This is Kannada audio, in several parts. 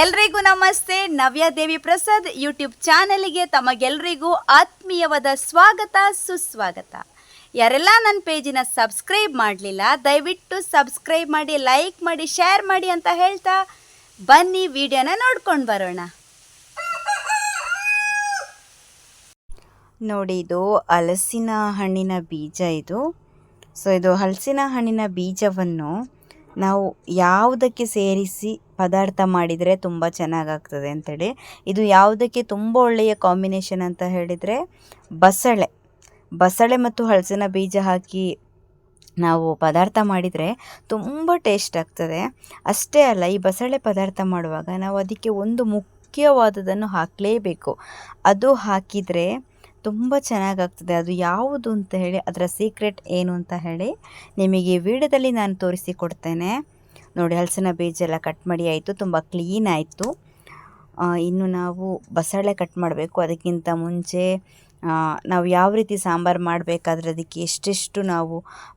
ಎಲ್ರಿಗೂ ನಮಸ್ತೆ. ನವ್ಯ ದೇವಿ ಪ್ರಸಾದ್ ಯೂಟ್ಯೂಬ್ ಚಾನಲ್ಗೆ ತಮಗೆಲ್ರಿಗೂ ಆತ್ಮೀಯವಾದ ಸ್ವಾಗತ, ಸುಸ್ವಾಗತ. ಯಾರೆಲ್ಲ ನನ್ನ ಪೇಜಿನ ಸಬ್ಸ್ಕ್ರೈಬ್ ಮಾಡಲಿಲ್ಲ, ದಯವಿಟ್ಟು ಸಬ್ಸ್ಕ್ರೈಬ್ ಮಾಡಿ, ಲೈಕ್ ಮಾಡಿ, ಶೇರ್ ಮಾಡಿ ಅಂತ ಹೇಳ್ತಾ ಬನ್ನಿ ವಿಡಿಯೋನ ನೋಡ್ಕೊಂಡು ಬರೋಣ. ನೋಡಿ ಇದು ಹಲಸಿನ ಹಣ್ಣಿನ ಬೀಜ ಇದು. ಸೊ ಇದು ಹಲಸಿನ ಹಣ್ಣಿನ ಬೀಜವನ್ನು ನಾವು ಯಾವುದಕ್ಕೆ ಸೇರಿಸಿ ಪದಾರ್ಥ ಮಾಡಿದರೆ ತುಂಬ ಚೆನ್ನಾಗಾಗ್ತದೆ ಅಂಥೇಳಿ ಇದು ಯಾವುದಕ್ಕೆ ತುಂಬ ಒಳ್ಳೆಯ ಕಾಂಬಿನೇಷನ್ ಅಂತ ಹೇಳಿದರೆ ಬಸಳೆ. ಬಸಳೆ ಮತ್ತು ಹಲಸಿನ ಬೀಜ ಹಾಕಿ ನಾವು ಪದಾರ್ಥ ಮಾಡಿದರೆ ತುಂಬ ಟೇಸ್ಟ್ ಆಗ್ತದೆ. ಅಷ್ಟೇ ಅಲ್ಲ, ಈ ಬಸಳೆ ಪದಾರ್ಥ ಮಾಡುವಾಗ ನಾವು ಅದಕ್ಕೆ ಒಂದು ಮುಖ್ಯವಾದದನ್ನು ಹಾಕಲೇಬೇಕು. ಅದು ಹಾಕಿದರೆ ತುಂಬ ಚೆನ್ನಾಗಾಗ್ತದೆ. ಅದು ಯಾವುದು ಅಂತ ಹೇಳಿ, ಅದರ ಸೀಕ್ರೆಟ್ ಏನು ಅಂತ ಹೇಳಿ ನಿಮಗೆ ವಿಡಿಯೋದಲ್ಲಿ ನಾನು ತೋರಿಸಿ ಕೊಡ್ತೇನೆ. ನೋಡಿ, ಹಲಸಿನ ಬೀಜ ಎಲ್ಲ ಕಟ್ ಮಾಡಿ ಆಯಿತು, ತುಂಬ ಕ್ಲೀನ್ ಆಯಿತು. ಇನ್ನು ನಾವು ಬಸಳೆ ಕಟ್ ಮಾಡಬೇಕು. ಅದಕ್ಕಿಂತ ಮುಂಚೆ ನಾವು ಯಾವ ರೀತಿ ಸಾಂಬಾರು ಮಾಡಬೇಕಾದ್ರೆ ಅದಕ್ಕೆ ಎಷ್ಟೆಷ್ಟು ನಾವು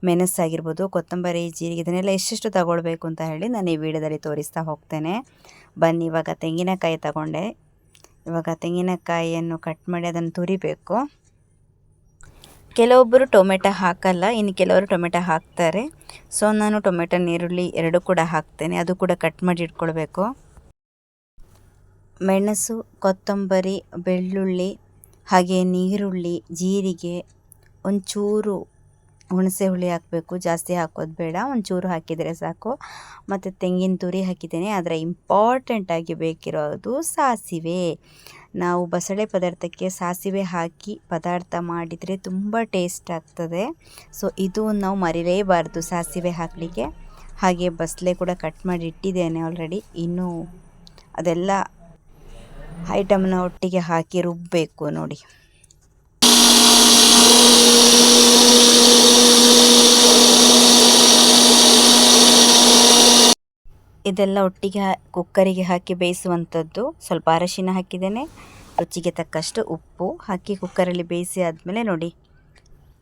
ಮೆಣಸಾಗಿರ್ಬೋದು, ಕೊತ್ತಂಬರಿ, ಜೀರಿಗೆ ಇದನ್ನೆಲ್ಲ ಎಷ್ಟೆಷ್ಟು ತಗೊಳ್ಬೇಕು ಅಂತ ಹೇಳಿ ನಾನು ಈ ವಿಡಿಯೋದಲ್ಲಿ ತೋರಿಸ್ತಾ ಹೋಗ್ತೇನೆ. ಬನ್ನಿ, ಇವಾಗ ತೆಂಗಿನಕಾಯಿ ತಗೊಂಡೆ. ಇವಾಗ ತೆಂಗಿನಕಾಯಿಯನ್ನು ಕಟ್ ಮಾಡಿ ಅದನ್ನು ತುರಿಬೇಕು. ಕೆಲವೊಬ್ಬರು ಟೊಮೆಟೊ ಹಾಕಲ್ಲ, ಇನ್ನು ಕೆಲವರು ಟೊಮೆಟೊ ಹಾಕ್ತಾರೆ. ಸೊ, ನಾನು ಟೊಮೆಟೊ ನೀರುಳ್ಳಿ ಎರಡು ಕೂಡ ಹಾಕ್ತೇನೆ, ಅದು ಕೂಡ ಕಟ್ ಮಾಡಿ ಇಟ್ಕೊಳ್ಬೇಕು. ಮೆಣಸು, ಕೊತ್ತಂಬರಿ, ಬೆಳ್ಳುಳ್ಳಿ, ಹಾಗೆ ನೀರುಳ್ಳಿ, ಜೀರಿಗೆ, ಒಂಚೂರು ಹುಣಸೆ ಹುಳಿ ಹಾಕಬೇಕು, ಜಾಸ್ತಿ ಹಾಕೋದು ಬೇಡ, ಒಂಚೂರು ಹಾಕಿದರೆ ಸಾಕು. ಮತ್ತು ತೆಂಗಿನ ತುರಿ ಹಾಕಿದ್ದೇನೆ, ಆದರೆ ಇಂಪಾರ್ಟೆಂಟಾಗಿ ಬೇಕಿರೋದು ಸಾಸಿವೆ. ನಾವು ಬಸಳೆ ಪದಾರ್ಥಕ್ಕೆ ಸಾಸಿವೆ ಹಾಕಿ ಪದಾರ್ಥ ಮಾಡಿದರೆ ತುಂಬ ಟೇಸ್ಟ್ ಆಗ್ತದೆ. ಸೊ ಇದು ನಾವು ಮರಿಲೇಬಾರ್ದು ಸಾಸಿವೆ ಹಾಕಲಿಕ್ಕೆ. ಹಾಗೆ ಬಸಳೆ ಕೂಡ ಕಟ್ ಮಾಡಿ ಇಟ್ಟಿದ್ದೇನೆ ಆಲ್ರೆಡಿ ಇನ್ನೂ ಅದೆಲ್ಲ ಐಟಮ್ನ ಒಟ್ಟಿಗೆ ಹಾಕಿ ರುಬ್ಬಬೇಕು ನೋಡಿ. ಇದೆಲ್ಲ ಒಟ್ಟಿಗೆ ಕುಕ್ಕರಿಗೆ ಹಾಕಿ ಬೇಯಿಸುವಂಥದ್ದು. ಸ್ವಲ್ಪ ಅರಶಿನ ಹಾಕಿದ್ದೇನೆ. ರುಚಿಗೆ ತಕ್ಕಷ್ಟು ಉಪ್ಪು ಹಾಕಿ ಕುಕ್ಕರಲ್ಲಿ ಬೇಯಿಸಿ ಆದಮೇಲೆ ನೋಡಿ.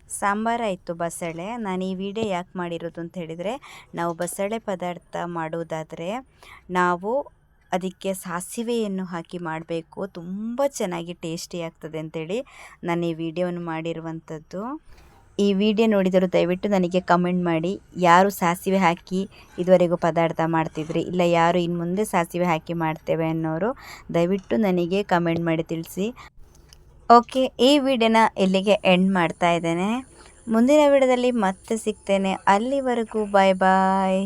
ಸಾಂಬಾರಾಯಿತು ಬಸಳೆ. ನಾನು ಈ ವಿಡಿಯೋ ಯಾಕೆ ಮಾಡಿರೋದು ಅಂತ ಹೇಳಿದರೆ, ನಾವು ಬಸಳೆ ಪದಾರ್ಥ ಮಾಡುವುದಾದರೆ, ನಾವು ಅದಕ್ಕೆ ಸಾಸಿವೆಯನ್ನು ಹಾಕಿ ಮಾಡಬೇಕು. ತುಂಬ ಚೆನ್ನಾಗಿ ಟೇಸ್ಟಿ ಆಗ್ತದೆ ಅಂತೇಳಿ ನಾನು ಈ ವಿಡಿಯೋವನ್ನು ಮಾಡಿರುವಂಥದ್ದು. ಈ ವಿಡಿಯೋ ನೋಡಿದರೂ ದಯವಿಟ್ಟು ನನಗೆ ಕಮೆಂಟ್ ಮಾಡಿ. ಯಾರು ಸಾಸಿವೆ ಹಾಕಿ ಇದುವರೆಗೂ ಪದಾರ್ಥ ಮಾಡ್ತಿದ್ರಿ, ಇಲ್ಲ ಯಾರು ಇನ್ನು ಮುಂದೆ ಸಾಸಿವೆ ಹಾಕಿ ಮಾಡ್ತೇವೆ ಅನ್ನೋರು ದಯವಿಟ್ಟು ನನಗೆ ಕಮೆಂಟ್ ಮಾಡಿ ತಿಳಿಸಿ. ಓಕೆ, ಈ ವಿಡಿಯೋನ ಇಲ್ಲಿಗೆ ಎಂಡ್ ಮಾಡ್ತಾ ಇದ್ದೇನೆ. ಮುಂದಿನ ವಿಡಿಯೋದಲ್ಲಿ ಮತ್ತೆ ಸಿಗ್ತೇನೆ. ಅಲ್ಲಿವರೆಗೂ ಬಾಯ್ ಬಾಯ್.